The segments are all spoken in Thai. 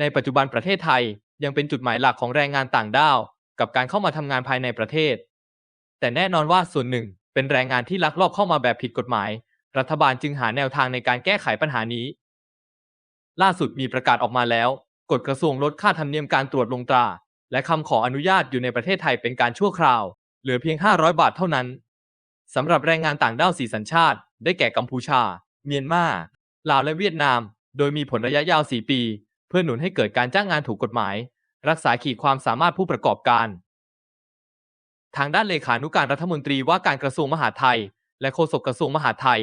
ในปัจจุบันประเทศไทยยังเป็นจุดหมายหลักของแรงงานต่างด้าว กับการเข้ามาทำงานภายในประเทศ แต่แน่นอนว่าส่วนหนึ่งเป็นแรงงานที่ลักลอบเข้ามาแบบผิดกฎหมาย รัฐบาลจึงหาแนวทางในการแก้ไขปัญหานี้ ล่าสุดมีประกาศออกมาแล้ว กฎกระทรวงลดค่าธรรมเนียมการตรวจลงตรา และคำขออนุญาตอยู่ในประเทศไทยเป็นการชั่วคราว เหลือเพียง 500 บาทเท่านั้นสำหรับแรงงานต่างด้าวสีสัญชาติ ได้แก่กัมพูชา เมียนมา ลาวและเวียดนาม โดยมีผลระยะยาว 4 ปี พื่อหนุนให้เกิดการจ้างงานถูกกฎหมาย รักษาขีดความสามารถผู้ประกอบการ ทางด้านเลขานุการรัฐมนตรีว่าการกระทรวงมหาดไทย และโฆษกกระทรวงมหาดไทย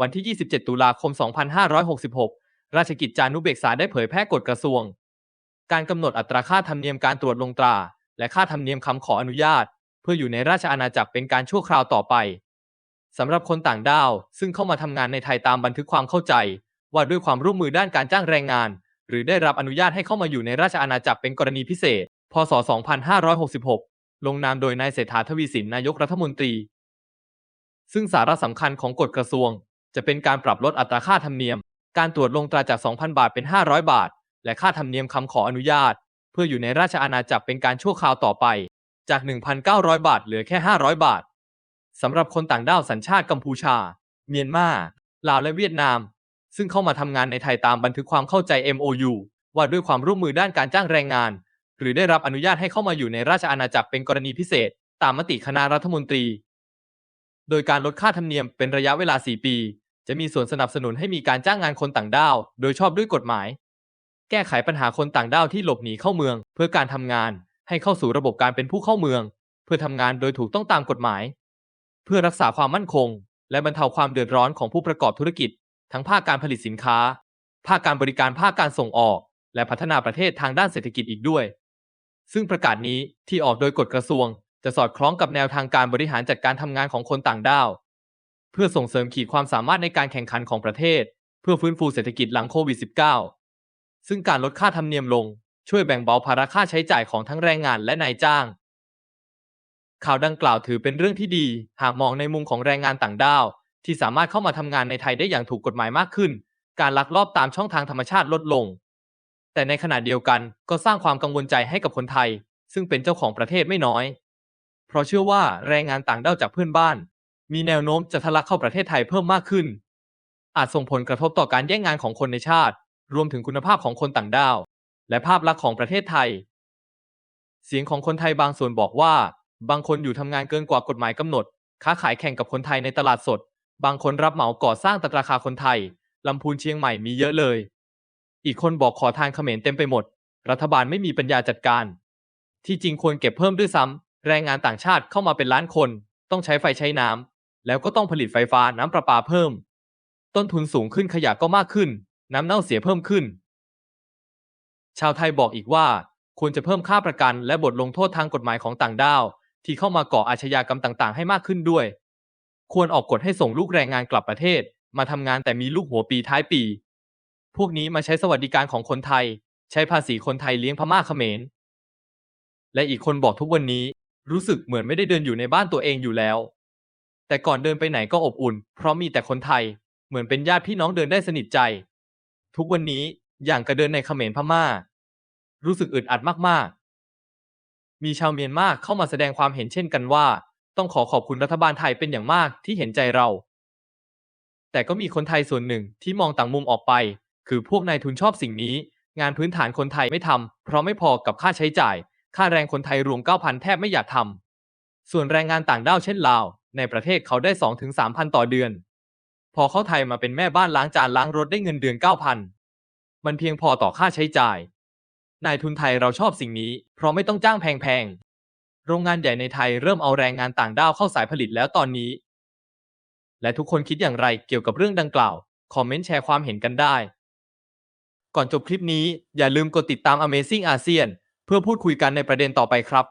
วันที่ 27 ตุลาคม 2566 ราชกิจจานุเบกษาได้เผยแพร่กฎกระทรวง การกำหนดอัตราค่าธรรมเนียมการตรวจลงตรา และค่าธรรมเนียมคำขออนุญาต เพื่ออยู่ในราชอาณาจักรเป็นการชั่วคราวต่อไปสำหรับคนต่างด้าว ซึ่งเข้ามาทำงานในไทยตามบันทึกความเข้าใจ ว่าด้วยความร่วมมือด้านการจ้างแรงงาน หรือได้รับอนุญาตให้เข้ามาอยู่ในราชอาณาจักรเป็นกรณีพิเศษ พศ 2566 ลงนามโดยนายเศรษฐาทวีสินนายกรัฐมนตรี ซึ่งสาระสำคัญของกฎกระทรวง จะเป็นการปรับลดอัตราค่าธรรมเนียม การตรวจลงตราจาก 2,000 บาทเป็น 500 บาท และค่าธรรมเนียมคำขออนุญาต เพื่ออยู่ในราชอาณาจักรเป็นการชั่วคราวต่อไป จาก 1,900 บาท เหลือแค่ 500 บาทสำหรับคนต่างด้าวสัญชาติกัมพูชา เมียนมา ลาวและเวียดนาม ซึ่งเข้ามาทำงานในไทยตามบันทึกความเข้าใจ MOU ว่าด้วยความร่วมมือด้านการจ้างแรงงาน หรือได้รับอนุญาตให้เข้ามาอยู่ในราชอาณาจักรเป็นกรณีพิเศษ ตามมติคณะรัฐมนตรี โดยการลดค่าธรรมเนียมเป็นระยะเวลา 4 ปี จะมีส่วนสนับสนุนให้มีการจ้างงานคนต่างด้าว โดยชอบด้วยกฎหมาย แก้ไขปัญหาคนต่างด้าวที่หลบหนีเข้าเมือง เพื่อการทำงาน ให้เข้าสู่ระบบการเป็นผู้เข้าเมือง เพื่อทำงานโดยถูกต้องตามกฎหมาย เพื่อรักษาความมั่นคง และบรรเทาความเดือดร้อนของผู้ประกอบธุรกิจ ทั้งภาคการผลิตสินค้า ภาคการบริการภาคการส่งออก และพัฒนาประเทศทางด้านเศรษฐกิจอีกด้วย ซึ่งประกาศนี้ที่ออกโดยกฎกระทรวง จะสอดคล้องกับแนวทางการบริหารจัดการทำงานของคนต่างด้าว เพื่อส่งเสริมขีดความสามารถในการแข่งขันของประเทศ เพื่อฟื้นฟูเศรษฐกิจหลังโควิด -19 ซึ่งการลดค่าธรรมเนียมลง ช่วยแบ่งเบาภาระค่าใช้จ่ายของทั้งแรงงานและนายจ้างข่าวดังกล่าวถือเป็นเรื่องที่ดี หากมองในมุมของแรงงานต่างด้าว ที่สามารถเข้ามาทำงานในไทยได้อย่างถูกกฎหมายมากขึ้น การลักลอบตามช่องทางธรรมชาติลดลง แต่ในขณะเดียวกันก็สร้างความกังวลใจให้กับคนไทย ซึ่งเป็นเจ้าของประเทศไม่น้อย เพราะเชื่อว่าแรงงานต่างด้าวจากเพื่อนบ้าน มีแนวโน้มจะทะลักเข้าประเทศไทยเพิ่มมากขึ้น อาจส่งผลกระทบต่อการแย่งงานของคนในชาติ รวมถึงคุณภาพของคนต่างด้าว และภาพลักษณ์ของประเทศไทย เสียงของคนไทยบางส่วนบอกว่า บางคนอยู่ทำงานเกินกว่ากฎหมายกำหนด ค้าขายแข่งกับคนไทยในตลาดสด บางคนรับเหมาก่อสร้างตัดราคาคนไทย ลำพูนเชียงใหม่มีเยอะเลย อีกคนบอกขอทานเขมรเต็มไปหมด รัฐบาลไม่มีปัญญาจัดการ ที่จริงควรเก็บเพิ่มด้วยซ้ำแรงงานต่างชาติเข้ามาเป็นล้านคน ต้องใช้ไฟใช้น้ำแล้วก็ต้องผลิตไฟฟ้าน้ำประปาเพิ่ม ต้นทุนสูงขึ้นขยะก็มากขึ้น น้ำเน่าเสียเพิ่มขึ้น ชาวไทยบอกอีกว่า ควรจะเพิ่มค่าประกันและบทลงโทษทางกฎหมายของต่างด้าวที่เข้ามาก่ออาชญากรรมต่าง ๆ ให้มากขึ้นด้วย ควรออกกฎให้ส่งลูกแรงงานกลับประเทศ มาทำงานแต่มีลูกหัวปีท้ายปี พวกนี้มาใช้สวัสดิการของคนไทย ใช้ภาษีคนไทยเลี้ยงพม่าเขมร และอีกคนบอกทุกวันนี้ รู้สึกเหมือนไม่ได้เดินอยู่ในบ้านตัวเองอยู่แล้ว แต่ก่อนเดินไปไหนก็อบอุ่น เพราะมีแต่คนไทย เหมือนเป็นญาติพี่น้องเดินได้สนิทใจ ทุกวันนี้อย่างกระเดินในเขมรพม่า รู้สึกอึดอัดมากๆ มีชาวเมียนมาเข้ามาแสดงความเห็นเช่นกันว่า ต้องขอขอบคุณรัฐบาลไทยเป็นอย่างมากที่เห็นใจเรา แต่ก็มีคนไทยส่วนหนึ่งที่มองต่างมุมออกไป คือพวกนายทุนชอบสิ่งนี้ งานพื้นฐานคนไทยไม่ทำเพราะไม่พอกับค่าใช้จ่าย ค่าแรงคนไทยรวม 9,000 แทบไม่อยากทำส่วนแรงงานต่างด้าวเช่นลาว ในประเทศเขาได้ 2-3,000 ต่อเดือน พอเข้าไทยมาเป็นแม่บ้านล้างจานล้างรถได้เงินเดือน 9,000 มันเพียงพอต่อค่าใช้จ่ายนายทุนไทยเราชอบสิ่งนี้ เพราะไม่ต้องจ้างแพงๆ โรงงานใหญ่ในไทยเริ่มเอาแรงงานต่างด้าวเข้าสายผลิตแล้วตอนนี้ และทุกคนคิดอย่างไรเกี่ยวกับเรื่องดังกล่าว คอมเมนต์แชร์ความเห็นกันได้ ก่อนจบคลิปนี้อย่าลืมกดติดตาม Amazing ASEAN เพื่อพูดคุยกันในประเด็นต่อไปครับ